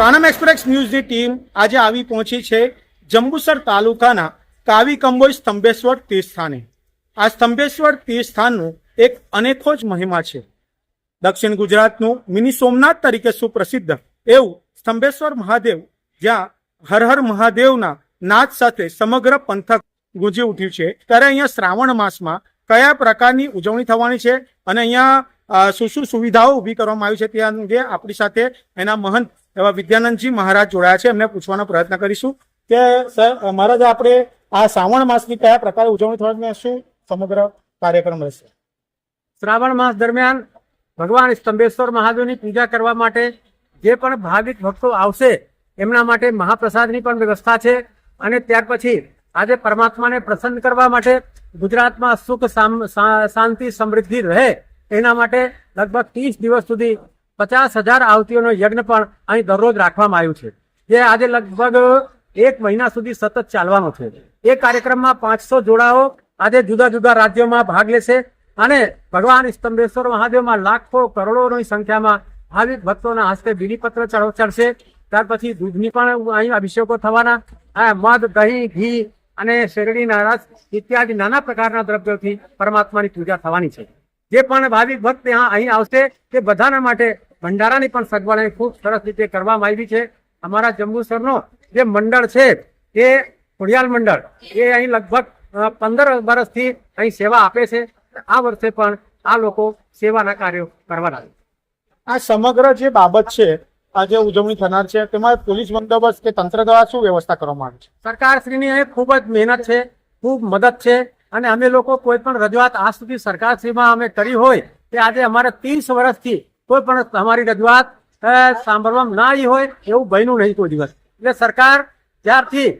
Kanam express ન્યૂઝની team આજે આવી પહોંચી છે જંબુસર તાલુકાના કાવી કંબોઈ સ્તંભેશ્વર તીર્થસ્થાને. આ સ્તંભેશ્વર તીર્થસ્થાનનું એક અનેકો જ મહિમા છે. દક્ષિણ ગુજરાતનું મિની સોમનાથ તરીકે સુપ્રસિદ્ધ એવું સ્તંભેશ્વર મહાદેવ, જ્યાં હર હર મહાદેવના નાદ સાથે સમગ્ર પંથક ગુંજી ઉઠ્યું છે. ત્યારે અહીંયા શ્રાવણ માસમાં કયા પ્રકારની ઉજવણી થવાની છે અને અહીંયા શું શું સુવિધાઓ ઊભી કરવામાં આવી છે તે અંગે આપણી સાથે એના મહંત એવા વિદ્યાનંદજી મહારાજ જોડાયા છે. એમને પૂછવાનો પ્રયત્ન કરીશું કે, સર મહારાજ, આપણે આ શ્રાવણ માસની કયા પ્રકારે ઉજવણી થવાની શું સમગ્ર કાર્યક્રમ રહેશે. શ્રાવણ માસ દરમિયાન ભગવાન સ્તંભેશ્વર મહાદેવની પૂજા કરવા માટે જે પણ ભાવિક ભક્તો આવશે, એમના માટે મહાપ્રસાદની પણ વ્યવસ્થા છે. અને ત્યાર પછી આજે પરમાત્માને પ્રસન્ન કરવા માટે ગુજરાતમાં સુખ શાંતિ સમૃદ્ધિ રહે, એના માટે લગભગ ત્રીસ દિવસ સુધી પચાસ હજાર આવતીઓનો યજ્ઞ પણ અહીં દરરોજ રાખવામાં આવ્યું છે. જે આજે લગભગ એક મહિના સુધી સતત ચાલવાનો છે. એ કાર્યક્રમમાં પાંચસો જોડાઓ આજે જુદા જુદા રાજ્યોમાં ભાગ લેશે અને ભગવાન સ્તંભેશ્વર મહાદેવમાં લાખો કરોડોની સંખ્યામાં ભાવિક ભક્તોના હસ્તે બીડીપત્ર ચઢ- ચડશે. ત્યાર પછી દૂધની પણ અહીં અભિષેકો થવાના. આ મધ, દહીં, ઘી અને શેરડી નારાજ ઇત્યાદિ નાના પ્રકારના દ્રવ્યોથી પરમાત્માની પૂજા થવાની છે. જે પણ ભાવિક ભક્ત અહીં આવશે તે બધાના માટે ભંડારાની પણ સગવડ ખૂબ સરસ રીતે કરવામાં આવી છે. અમારા જંબુસરનો જે મંડળ છે એ ખોડિયાલ મંડળ એ અહીં લગભગ પંદર વર્ષથી અહીં સેવા આપે છે. આ વર્ષે પણ આ લોકો સેવાના કાર્યો કરવાના છે. આ સમગ્ર જે બાબત છે આ જે ઉજવણી થનાર છે તેમાં પોલીસ બંદોબસ્ત કે તંત્ર દ્વારા શું વ્યવસ્થા કરવામાં આવી છે? સરકારશ્રીની અહીં ખૂબ જ મહેનત છે ખૂબ મદદ છે અને અમે લોકો કોઈ પણ રજૂઆત આજ સુધી સરકારશ્રીમાં અમે કરી હોય તે આજે અમારે ત્રીસ વર્ષથી કોઈ પણ અમારી રજૂઆત સાંભળવામાં ના આવી હોય એવું બન્યું નહીં કોઈ દિવસ. એટલે સરકાર જ્યારથી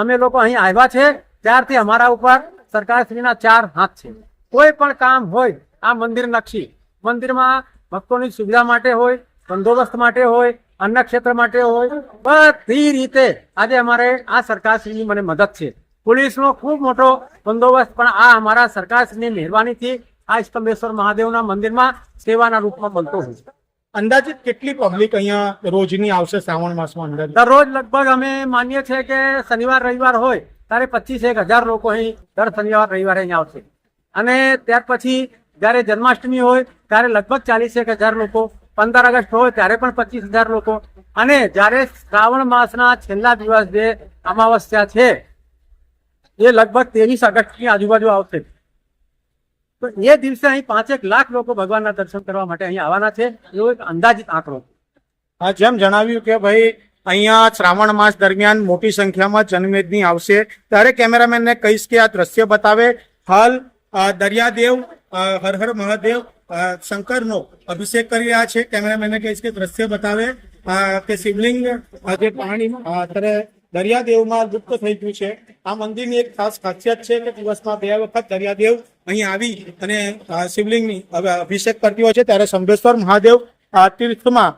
અમે લોકો અહીં આવ્યા છે, ત્યારથી અમારા ઉપર સરકારશ્રીના ચાર હાથ છે. કોઈ પણ કામ હોય, આ મંદિર નકશી. મંદિરમાં ભક્તોની સુવિધા માટે હોય, બંદોબસ્ત માટે હોય, અન્ન ક્ષેત્ર માટે હોય, બધી રીતે આજે અમારે આ સરકારશ્રીની મને મદદ છે. પોલીસનો ખૂબ મોટો બંદોબસ્ત પણ આ અમારા સરકારશ્રીની મહેરબાનીથી આ સ્તંભેશ્વર મહાદેવના મંદિરમાં સેવાના રૂપમાં બનતો હોય છે. અંદાજિત કેટલી પબ્લિક અહીંયા રોજની આવશે શ્રાવણ માસમાં અંદર દરરોજ લગભગ અમે માનીએ છીએ કે શનિવાર રવિવાર હોય ત્યારે પચીસ એક હજાર લોકો અહીં દર શનિવાર રવિવારે અહીં આવશે. અને ત્યાર પછી જ્યારે જન્માષ્ટમી હોય ત્યારે લગભગ ચાલીસ એક હજાર લોકો પંદર ઓગસ્ટ હોય ત્યારે પણ પચીસ હજાર લોકો. અને જ્યારે શ્રાવણ માસના છેલ્લા દિવસ જે અમાવસ્યા છે એ લગભગ ત્રેવીસ ઓગસ્ટની આજુબાજુ આવશે. તો એ દિવસે અહીં પાંચેક લાખ લોકો ભગવાનના દર્શન કરવા માટે અહીં આવવાના છે. એવો એક અંદાજિત આંકડો. હા, જેમ જણાવ્યું કે ભાઈ, અહીંયા શ્રાવણ માસ દરમિયાન મોટી સંખ્યામાં જનમેદની આવશે. ત્યારે કેમેરામેનને કહીશ કે આ દ્રશ્ય બતાવે હાલ દરિયાદેવ હર હર મહાદેવ શંકરનો અભિષેક કરી રહ્યા છે. કેમેરામેનને કહીશ કે દ્રશ્ય બતાવે કે શિવલિંગ જે પાણી અત્યારે દરિયાદેવમાં લુપ્ત થઈ ગયું છે. આ મંદિરની એક ખાસ ખાસિયત છે કે દિવસમાં બે વખત દરિયાદેવ અહીં આવી અને શિવલિંગની અભિષેક કરતી હોય છે, ત્યારે સંભેશ્વર મહાદેવ તીર્થમાં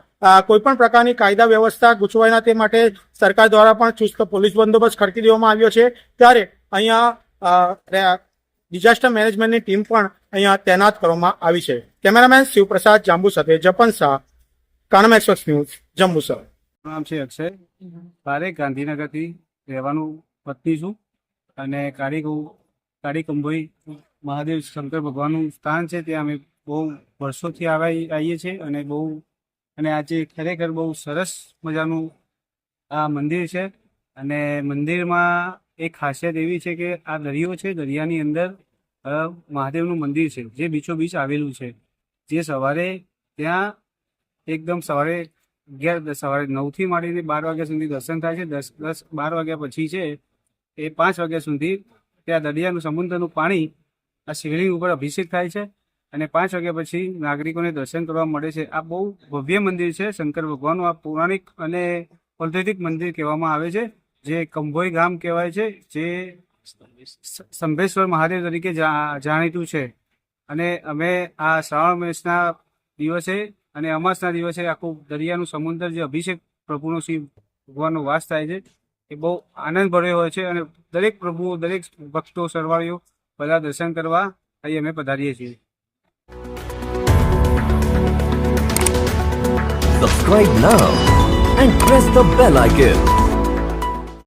કોઈ પણ પ્રકારની કાયદા વ્યવસ્થા ગૂંચવાય તે માટે સરકાર દ્વારા પણ ચુસ્ત પોલીસ બંદોબસ્ત ખડકી દેવામાં આવ્યો છે. ત્યારે અહીંયા ડિઝાસ્ટર મેનેજમેન્ટની ટીમ પણ અહીંયા તૈનાત કરવામાં આવી છે. કેમેરામેન શિવપ્રસાદ જાંબુ સાથે જપન શાહ, કાનમ એક્સપ્રેસ ન્યૂઝ, જંબુસર. નામ છે અક્ષય. મારે ગાંધીનગરથી રહેવાનું પત્ની છું અને કાળી ગૌ કાળી કંભોઈ મહાદેવ શંકર ભગવાનનું સ્થાન છે. ત્યાં અમે બહુ વર્ષોથી આવા આવીએ છીએ અને બહુ અને આજે ખરેખર બહુ સરસ મજાનું આ મંદિર છે. અને મંદિરમાં એક ખાસિયત એવી છે કે આ દરિયો છે, દરિયાની અંદર મહાદેવનું મંદિર છે, જે બીચો બીચ આવેલું છે. જે સવારે ત્યાં એકદમ સવારે અગિયાર સવારે નવથી માંડીને બાર વાગ્યા સુધી દર્શન થાય છે. દસ દસ, બાર વાગ્યા પછી છે એ પાંચ વાગ્યા સુધી ત્યાં દરિયાનું સમુદ્રનું પાણી આ શિવલિંગ ઉપર અભિષેક થાય છે અને પાંચ વાગ્યા પછી નાગરિકોને દર્શન કરવા મળે છે. આ બહુ ભવ્ય મંદિર છે. શંકર ભગવાનનું આ પૌરાણિક અને ઔદ્યોગિક મંદિર કહેવામાં આવે છે, જે કંભોઈ ગામ કહેવાય છે, જે સંભેશ્વર મહાદેવ તરીકે જાણીતું છે. અને અમે આ શ્રાવણ માસના દિવસે અને અમાસના દિવસે આખું દરિયાનું સમુદ્ર જે અભિષેક પ્રભુનો શિવ ભગવાનનો વાસ થાય છે એ બહુ આનંદ ભર્યો હોય છે અને દરેક પ્રભુઓ દરેક ભક્તો, સરવાળીઓ બધા દર્શન કરવા અહીં અમે પધારીએ છીએ Subscribe now and press the bell icon.